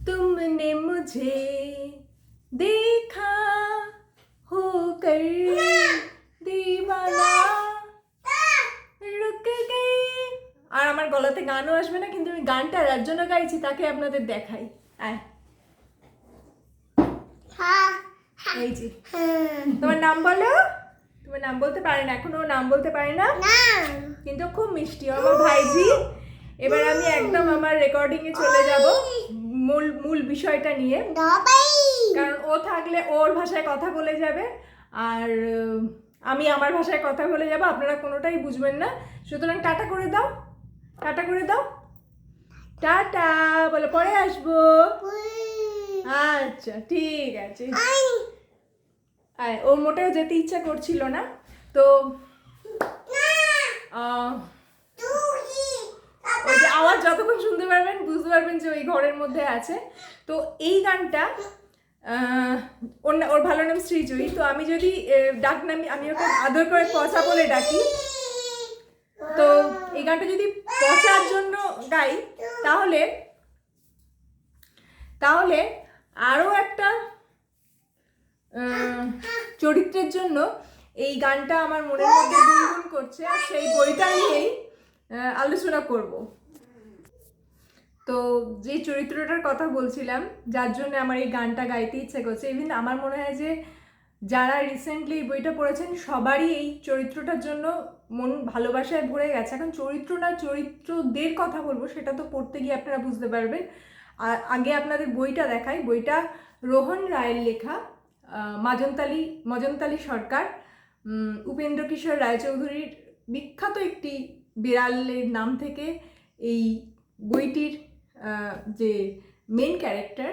तुमने मुझे देखा होकर दीवाना রুক গই আর আমার গলাতে গানও আসবে না কিন্তু আমি গানটা যার জন্য গাইছি তাকে আপনাদের দেখাই আয় এই যে তোমার নাম বলো তোমার নাম বলতে পারে না এখনো ও নাম বলতে পারে না কিন্তু খুব মিষ্টি ও আমার ভাইজি এবার আমি একদম আমার রেকর্ডিং এ চলে যাব। মূল মূল বিষয়টা নিয়ে। কারণ ও থাকলে ওর ভাষায় কথা বলে যাবে, আর আমি আমার ভাষায় কথা বলে যাব, আপনারা কোনোটাই বুঝবেন না। সুতরাং টাটা করে দাও, টাটা করে দাও। টাটা, বলে, পরে আসব। আচ্ছা ঠিক আছে। আয় ওর মোটেও যেতে ইচ্ছা করছিল না। তো যে আওয়াজ যতক্ষণ শুনতে পারবেন, বুঝতে পারবেন যে ওই ঘরের মধ্যে আছে। তো এই গানটা ওর ওর ভালো নাম শ্রীজয়ী। তো আমি যদি ডাক নামি আমি ওকে আদর করে পচা বলে ডাকি, তো এই গানটা যদি পচার জন্য গাই, তাহলে তাহলে আরও একটা চরিত্রের জন্য এই গানটা আমার মনের মধ্যে গুনগুন করছে। আর সেই বইটা নিয়েই আলোচনা করব। তো যে চরিত্রটার কথা বলছিলাম, যার জন্য আমার এই গানটা গাইতে ইচ্ছে করছে। ইভিন আমার মনে হয় যে, যারা রিসেন্টলি এই বইটা পড়েছেন, সবারই এই চরিত্রটার জন্য মন ভালোবাসায় ভরে গেছে। এখন চরিত্র না চরিত্রদের কথা বলব, সেটা তো পড়তে গিয়ে আপনারা বুঝতে পারবেন। আর আগে আপনাদের বইটা দেখাই। বইটা রোহন রায়ের লেখা মাজন্তালি মজন্তালি সরকার। উপেন্দ্র কিশোর রায়চৌধুরীর বিখ্যাত একটি বিড়ালের নাম থেকে এই বইটির যে মেন ক্যারেক্টার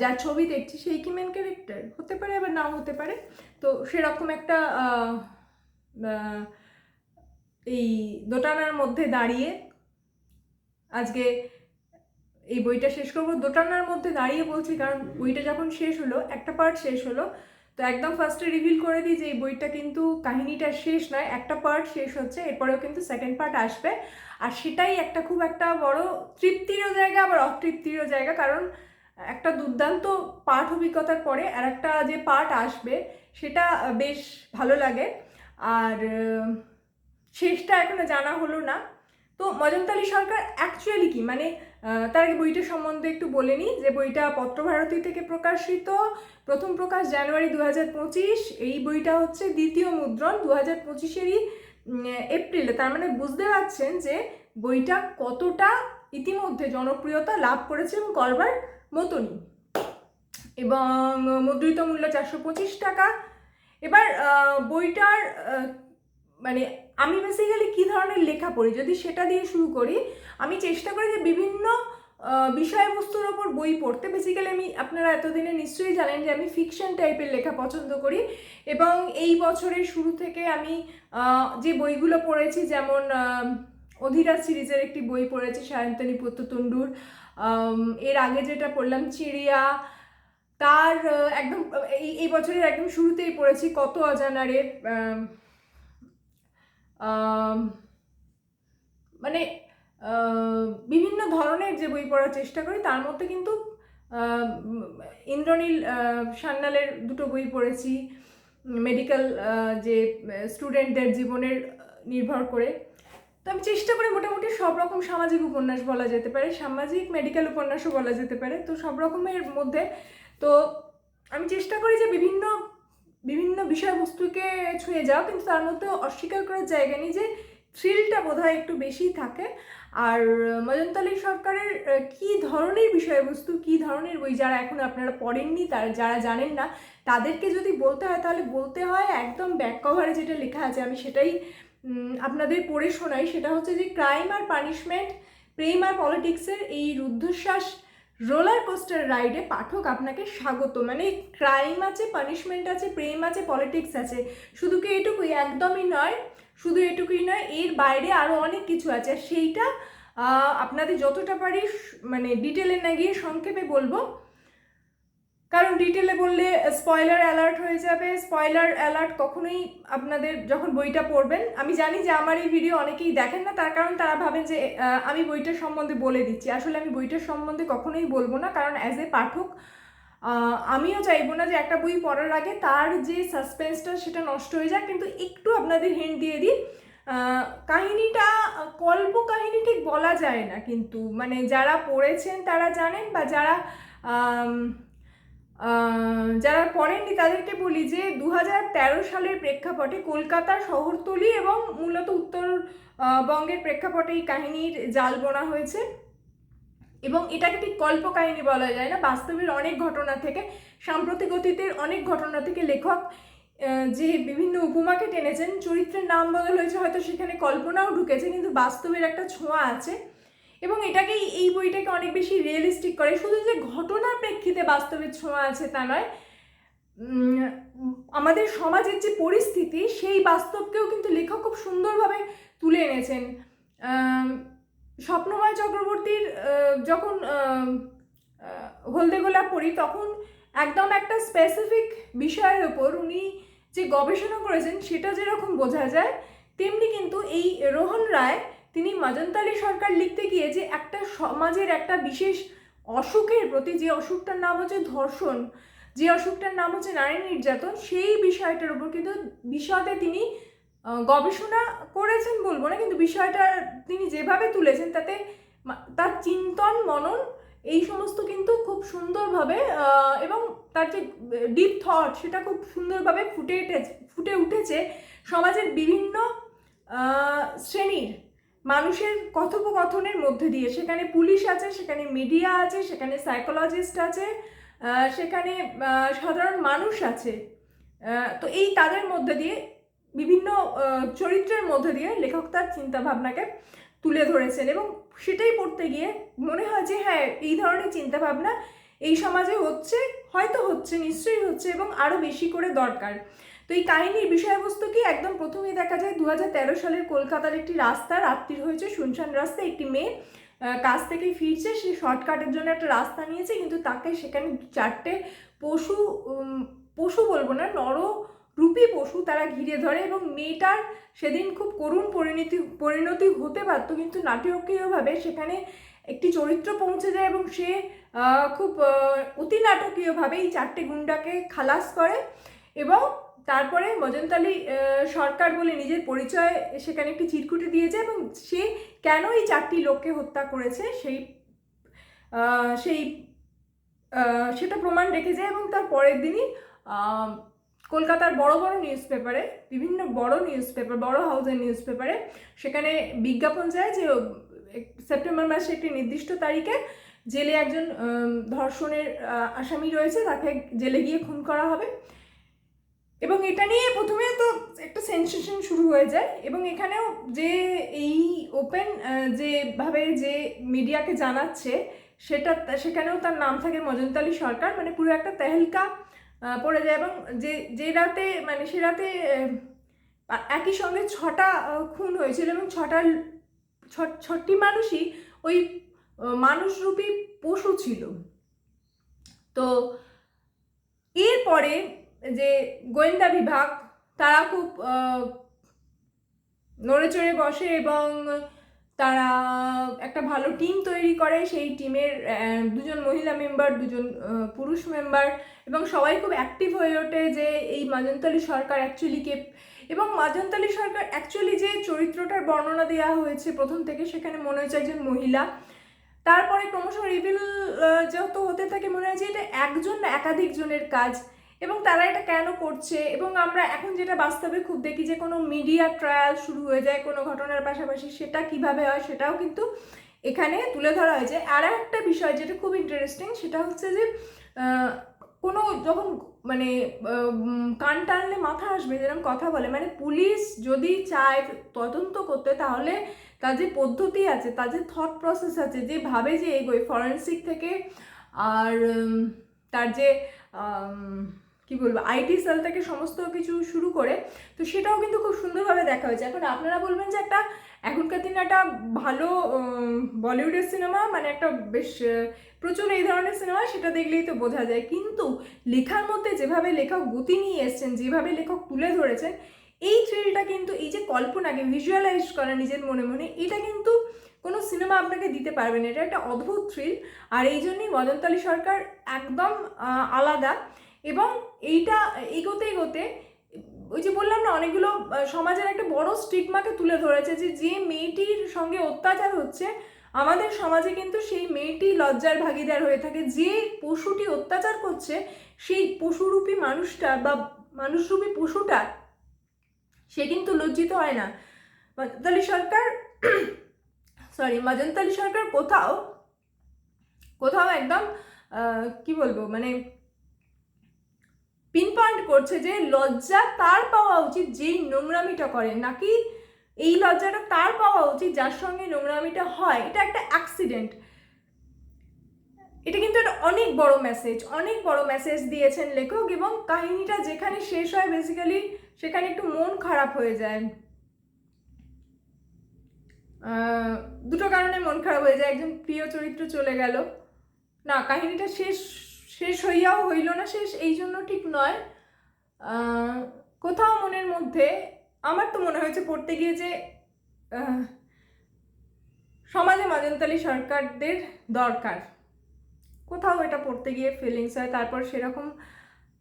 যার ছবি দেখছি সেই কি মেন ক্যারেক্টার হতে পারে আবার নাও হতে পারে। তো সেরকম একটা এই দোটানার মধ্যে দাঁড়িয়ে আজকে এই বইটা শেষ করব। দোটানার মধ্যে দাঁড়িয়ে বলছি, কারণ বইটা যখন শেষ হলো, একটা পার্ট শেষ হলো, তো একদম ফার্স্টে রিভিল করে দিই যে এই বইটা কিন্তু কাহিনীটা শেষ নয়, একটা পার্ট শেষ হচ্ছে, এরপরেও কিন্তু সেকেন্ড পার্ট আসবে। আর সেটাই একটা খুব একটা বড় তৃপ্তিরও জায়গা, আবার অতৃপ্তিরও জায়গা। কারণ একটা দুর্দান্ত পাঠ অভিজ্ঞতার পরে আর একটা যে পার্ট আসবে, সেটা বেশ ভালো লাগে। আর শেষটা এখনও জানা হলো না। তো মজমতালি সরকার অ্যাকচুয়ালি কি? মানে তার আগে বইটা সম্বন্ধে একটু বলে নিই যে বইটা পত্রভারতী থেকে প্রকাশিত, প্রথম প্রকাশ জানুয়ারি দু হাজার পঁচিশ। এই বইটা হচ্ছে দ্বিতীয় মুদ্রণ। দু হাজার পঁচিশেরই এপ্রিলে তার মানে বুঝতে পারছেন যে বইটা কতটা ইতিমধ্যে জনপ্রিয়তা লাভ করেছে এবং করবার মতনই। এবং মুদ্রিত মূল্য চারশো পঁচিশ টাকা। এবার বইটার মানে আমি বেসিক্যালি কী ধরনের লেখা পড়ি? যদি সেটা দিয়ে শুরু করি, আমি চেষ্টা করি যে বিভিন্ন বিষয়বস্তুর ওপর বই পড়তে বেসিক্যালি আমি আপনারা এতদিনে নিশ্চয়ই জানেন যে আমি ফিকশন টাইপের লেখা পছন্দ করি এবং এই বছরের শুরু থেকে আমি যে বইগুলো পড়েছি যেমন অধিরাজ সিরিজের একটি বই পড়েছি সায়ন্তনী পুত্রতুণ্ডুর আম, এর আগে যেটা পড়লাম চিড়িয়া তার একদম এই এই বছরের একদম শুরুতেই পড়েছি কত অজানারে মানে বিভিন্ন ধরনের যে বই পড়ার চেষ্টা করি, তার মধ্যে কিন্তু ইন্দ্রনীল সান্যালের দুটো বই পড়েছি। মেডিকেল যে স্টুডেন্টদের জীবনের নির্ভর করে। তো আমি চেষ্টা করি মোটামুটি সব রকম সামাজিক উপন্যাস বলা যেতে পারে, সামাজিক মেডিকেল উপন্যাসও বলা যেতে পারে। তো সব রকমের মধ্যে, তো আমি চেষ্টা করি যে বিভিন্ন বিভিন্ন বিষয়বস্তুকে ছুঁয়ে যাও কিন্তু তার মধ্যে অস্বীকার করার জায়গা নেই যে থ্রিলটা বোধহয় একটু বেশিই থাকে। আর মজন্তালী সরকারের কী ধরনের বিষয়বস্তু, কী ধরনের বই যারা এখন আপনারা পড়েননি, তার, যারা জানেন না, তাদেরকে যদি বলতে হয়, তাহলে বলতে হয় একদম ব্যাক কভারে যেটা লেখা আছে, আমি সেটাই আপনাদের পড়ে শোনাই। সেটা হচ্ছে যে ক্রাইম আর পানিশমেন্ট প্রেম আর পলিটিক্সের এই রুদ্ধশ্বাস রোলার কোস্টার রাইডে পাঠক আপনাকে স্বাগত। মানে ক্রাইম আছে পানিশমেন্ট আছে, প্রেম আছে পলিটিক্স আছে। শুধু কি এটুকুই? একদমই নয়। শুধু এটুকুই নয়, এর বাইরে আরও অনেক কিছু আছে। আর সেইটা আপনাদের যতটা পারি মানে ডিটেলে না গিয়ে সংক্ষেপে বলব। কারণ ডিটেলে বললে স্পয়লার অ্যালার্ট হয়ে যাবে। স্পয়লার অ্যালার্ট কখনোই আপনাদের যখন বইটা পড়বেন, আমি জানি যে আমার এই ভিডিও অনেকেই দেখেন না, তার কারণ তারা ভাবেন যে আমি বইটার সম্বন্ধে বলে দিচ্ছি। আসলে আমি বইটার সম্বন্ধে কখনোই বলব না, কারণ অ্যাজ এ পাঠক আমিও চাইব না যে একটা বই পড়ার আগে তার যে সাসপেন্সটা সেটা নষ্ট হয়ে যায় কিন্তু একটু আপনাদের হিন্ট দিয়ে দিই। কাহিনীটা, কল্প কাহিনী ঠিক বলা যায় না কিন্তু মানে যারা পড়েছেন তারা জানেন বা যারা যারা পড়েননি তাদেরকে বলি যে দু হাজার তেরো সালের প্রেক্ষাপটে কলকাতা শহরতলি এবং মূলত উত্তর বঙ্গের প্রেক্ষাপটে এই কাহিনীর জাল বোনা হয়েছে। এবং এটাকে ঠিক কল্প কাহিনী বলা যায় না, বাস্তবের অনেক ঘটনা থেকে, সাম্প্রতিক অতীতের অনেক ঘটনা থেকে লেখক যে বিভিন্ন উপমাকে টেনেছেন, চরিত্রের নাম বদল হয়েছে, হয়তো সেখানে কল্পনাও ঢুকেছে, কিন্তু বাস্তবের একটা ছোঁয়া আছে। এবং এটাকেই, এই বইটাকে অনেক বেশি রিয়েলিস্টিক করে, শুধু যে ঘটনার প্রেক্ষিতে বাস্তবের ছোঁয়া আছে তা নয় আমাদের সমাজের যে পরিস্থিতি, সেই বাস্তবকেও কিন্তু লেখক খুব সুন্দরভাবে তুলে এনেছেন। স্বপ্নময় চক্রবর্তীর যখন হলদে গোলাপ পড়ি, তখন একদম একটা স্পেসিফিক বিষয়ের ওপর উনি যে গবেষণা করেছেন সেটা যেরকম বোঝা যায়, তেমনি কিন্তু এই রোহন রায়, তিনি মজন্তালি সরকার লিখতে গিয়ে যে একটা সমাজের একটা বিশেষ অসুখের প্রতি যে অসুখটার নাম হচ্ছে ধর্ষণ, যে অসুখটার নাম হচ্ছে নারী নির্যাতন, সেই বিষয়টার উপর কিন্তু বিষয়তে তিনি গবেষণা করেছেন বলব না, কিন্তু বিষয়টা তিনি যেভাবে তুলেছেন তাতে তার চিন্তন মনন এই সমস্ত কিন্তু খুব সুন্দরভাবে এবং তার যে ডিপ থট সেটা খুব সুন্দরভাবে ফুটে উঠেছে ফুটে উঠেছে সমাজের বিভিন্ন শ্রেণির মানুষের কথোপকথনের মধ্যে দিয়ে। সেখানে পুলিশ আছে, সেখানে মিডিয়া আছে, সেখানে সাইকোলজিস্ট আছে সেখানে সাধারণ মানুষ আছে। তো এই তাদের মধ্যে দিয়ে বিভিন্ন চরিত্রের মধ্যে দিয়ে লেখক তার চিন্তা ভাবনাকে তুলে ধরেছেন এবং সেটাই পড়তে গিয়ে মনে হয় যে হ্যাঁ এই ধরনের চিন্তা ভাবনা এই সমাজে হচ্ছে, হয়তো হচ্ছে, নিশ্চয়ই হচ্ছে এবং আরও বেশি করে দরকার। তো এই কাহিনীর বিষয়বস্তু কি একদম প্রথমেই দেখা যায় দু হাজার তেরো সালের কলকাতার একটি রাস্তা রাত্রির হয়েছে শুনশান রাস্তা, একটি মেয়ে কাজ থেকে ফিরছে, সে শর্টকাটের জন্য একটা রাস্তা নিয়েছে, কিন্তু তাকে সেখানে চারটে পশু পশু বলব না, নর রূপী পশু তারা ঘিরে ধরে এবং মেয়েটার সেদিন খুব করুণ পরিণতি পরিণতি হতে পারতো, কিন্তু নাটকীয়ভাবে সেখানে একটি চরিত্র পৌঁছে যায় এবং সে খুব অতি নাটকীয়ভাবে এই চারটে গুন্ডাকে খালাস করে এবং তারপরে মজনতালি সরকার বলে নিজের পরিচয় সেখানে একটি চিরকুটি দিয়েছে এবং সে কেন এই চারটি লোককে হত্যা করেছে সেই সেই সেটা প্রমাণ রেখে যায় এবং তার পরের দিনই কলকাতার বড় বড় নিউজ পেপারে বিভিন্ন বড় নিউজ পেপার বড় হাউসের নিউজ পেপারে সেখানে বিজ্ঞাপন যায় যে সেপ্টেম্বর মাসে একটি নির্দিষ্ট তারিখে জেলে একজন ধর্ষণের আসামি রয়েছে, তাকে জেলে গিয়ে খুন করা হবে। এবং এটা নিয়ে প্রথমে তো একটা সেন্সেশন শুরু হয়ে যায় এবং এখানেও যে এই ওপেন যেভাবে যে মিডিয়াকে জানাচ্ছে, সেটা, সেখানেও তার নাম থাকে মজনতালি সরকার মানে পুরো একটা তেহেলকা পড়ে যায় এবং যে যে রাতে মানে সে রাতে একই সঙ্গে ছটা খুন হয়েছিল এবং ছটা ছটি মানুষই ওই মানুষরূপী পশু ছিল। তো এরপরে যে গোয়েন্দা বিভাগ, তারা খুব নড়ে চড়ে বসে এবং তারা একটা ভালো টিম তৈরি করে, সেই টিমের দুজন মহিলা মেম্বার দুজন পুরুষ মেম্বার এবং সবাই খুব অ্যাক্টিভ হয়ে ওঠে যে এই মাজন্তালি সরকার অ্যাকচুয়ালি কে, এবং মাজন্তালি সরকার অ্যাকচুয়ালি যে চরিত্রটার বর্ণনা দেওয়া হয়েছে প্রথম থেকে সেখানে মনে হয়েছে একজন মহিলা। তারপরে ক্রমশ রিভিল যত হতে থাকে মনে হয় যে এটা একজন না একাধিক জনের কাজ। এবং তারা এটা কেন করছে? এবং আমরা এখন যেটা বাস্তবে খুব দেখি যে কোনো মিডিয়া ট্রায়াল শুরু হয়ে যায়, কোনো ঘটনার পাশাপাশি সেটা কীভাবে হয় সেটাও কিন্তু এখানে তুলে ধরা হয়েছে। আর একটা বিষয় যেটা খুব ইন্টারেস্টিং সেটা হচ্ছে যে কোনো যখন মানে কান টানলে মাথা আসবে যেরকম কথা বলে মানে পুলিশ যদি চায় তদন্ত করতে তাহলে তার যে পদ্ধতি আছে, তার যে থট প্রসেস আছে, যে ভাবে যে এগোয় ফরেন্সিক থেকে আর তার যে কি বলব আইটি সেল থেকে সমস্ত কিছু শুরু করে, তো সেটাও কিন্তু খুব সুন্দরভাবে দেখা হয়েছে। এখন আপনারা বলবেন যে একটা এখনকার দিনে একটা ভালো বলিউডের সিনেমা মানে একটা বেশ প্রচুর এই ধরনের সিনেমা, সেটা দেখলেই তো বোঝা যায়। কিন্তু লেখার মধ্যে যেভাবে লেখক গতি নিয়ে এসছেন, যেভাবে লেখক তুলে ধরেছেন, এই থ্রিলটা কিন্তু, এই যে কল্পনাকে ভিজুয়ালাইজ করা নিজের মনে মনে, এটা কিন্তু কোনো সিনেমা আপনাকে দিতে পারবে না। এটা একটা অদ্ভুত থ্রিল আর এই জন্যই মদনতালী সরকার একদম আলাদা। এবং এইটা, এগোতে এগোতে, ওই যে বললাম না, অনেকগুলো সমাজের একটা বড় স্টিগমাকে তুলে ধরেছে যে যে মেয়েটির সঙ্গে অত্যাচার হচ্ছে, আমাদের সমাজে কিন্তু সেই মেয়েটি লজ্জার ভাগিদার হয়ে থাকে। যে পশুটি অত্যাচার করছে, সেই পশুরূপী মানুষটা বা মানুষরূপী পশুটা, সে কিন্তু লজ্জিত হয় না। মজনতালী সরকার সরি মজনতালী সরকার কোথাও কোথাও একদম কি বলব মানে করছে যে লজ্জা তার পাওয়া উচিত যেই নোংরামিটা করে, নাকি এই লজ্জাটা তার পাওয়া উচিত যার সঙ্গে নোংরামিটা হয়? এটা একটা অ্যাক্সিডেন্ট এটা কিন্তু একটা অনেক বড় মেসেজ অনেক বড় মেসেজ দিয়েছেন লেখক এবং কাহিনীটা যেখানে শেষ হয় বেসিক্যালি সেখানে একটু মন খারাপ হয়ে যায়। দুটো কারণে মন খারাপ হয়ে যায়। একজন প্রিয় চরিত্র চলে গেল। না, কাহিনীটা শেষ শেষ হইয়াও হইল না, শেষ এই জন্য ঠিক নয়। কোথাও মনের মধ্যে আমার তো মনে হয়েছে পড়তে গিয়ে যে সমাজে মজনতালী সরকারদের দরকার। কোথাও এটা পড়তে গিয়ে ফিলিংস হয়, তারপর সেরকম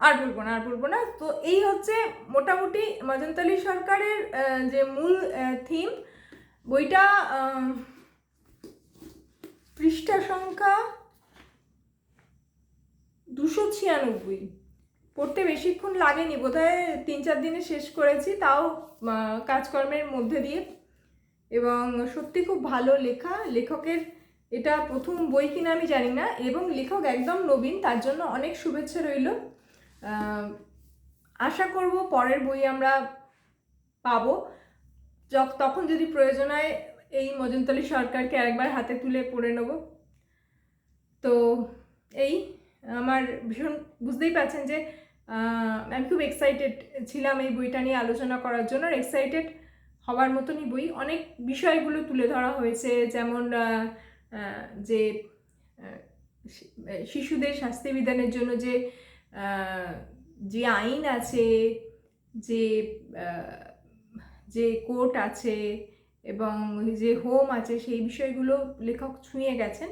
আর বলব না, আর বলব না। তো এই হচ্ছে মোটামুটি মজনতালী সরকারের যে মূল থিম বইটা পৃষ্ঠা সংখ্যা দুশো ছিয়ানব্বই। পড়তে বেশিক্ষণ লাগেনি। বোধহয় তিন চার দিনে শেষ করেছি, তাও কাজকর্মের মধ্যে দিয়ে। এবং সত্যি খুব ভালো লেখা। লেখকের এটা প্রথম বই কিনা আমি জানি না। এবং লেখক একদম নবীন, তার জন্য অনেক শুভেচ্ছা রইল। আশা করব পরের বই আমরা পাবো। তখন যদি প্রয়োজন হয়, এই মজনতলী সরকারকে আরেকবার হাতে তুলে পড়ে নেব। তো, এই, আমার ভীষণ, বুঝতেই পারছেন যে আমি খুব এক্সাইটেড ছিলাম এই বইটা নিয়ে আলোচনা করার জন্য আর এক্সাইটেড হওয়ার মতনই বই। অনেক বিষয়গুলো তুলে ধরা হয়েছে, যেমন যে শিশুদের শাস্তি বিধানের জন্য যে যে আইন আছে, যে যে কোর্ট আছে এবং যে হোম আছে, সেই বিষয়গুলো লেখক ছুঁয়ে গেছেন।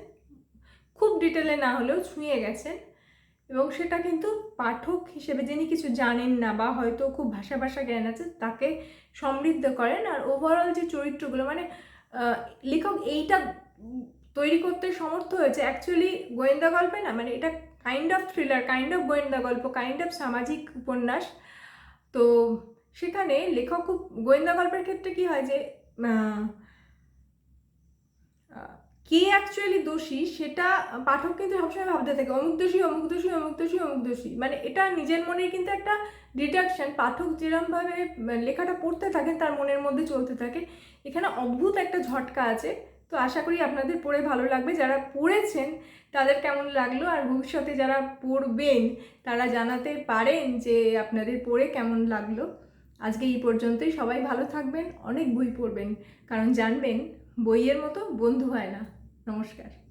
খুব ডিটেলে না হলেও ছুঁয়ে গেছেন। এবং সেটা কিন্তু পাঠক হিসেবে যিনি কিছু জানেন না বা হয়তো খুব ভাষা ভাষা জ্ঞান আছে, তাকে সমৃদ্ধ করেন। আর ওভারঅল যে চরিত্রগুলো মানে লেখক এইটা তৈরি করতে সমর্থ হয়েছে। অ্যাকচুয়ালি গোয়েন্দা গল্পে না মানে এটা kind of thriller kind of গোয়েন্দা গল্প কাইন্ড অফ সামাজিক উপন্যাস। তো সেখানে লেখক খুব, গোয়েন্দা গল্পের ক্ষেত্রে কি হয় যে কে অ্যাকচুয়ালি দোষী সেটা পাঠক কিন্তু সবসময় ভাবতে থাকে, অমুক দোষী অমুক দোষী অমুক দোষী অমুক দোষী। মানে এটা নিজের মনের কিন্তু একটা ডিডাকশন পাঠক যেরমভাবে লেখাটা পড়তে থাকেন তার মনের মধ্যে চলতে থাকে। এখানে অদ্ভুত একটা ঝটকা আছে। তো আশা করি আপনাদের পড়ে ভালো লাগবে। যারা পড়েছেন, তাদের কেমন লাগল? আর ভবিষ্যতে যারা পড়বেন, তারা জানাতে পারেন যে আপনাদের পড়ে কেমন লাগল। আজকে এই পর্যন্তই। সবাই ভালো থাকবেন। অনেক বই পড়বেন। কারণ জানবেন, বইয়ের মতো বন্ধু হয় না। নমস্কার।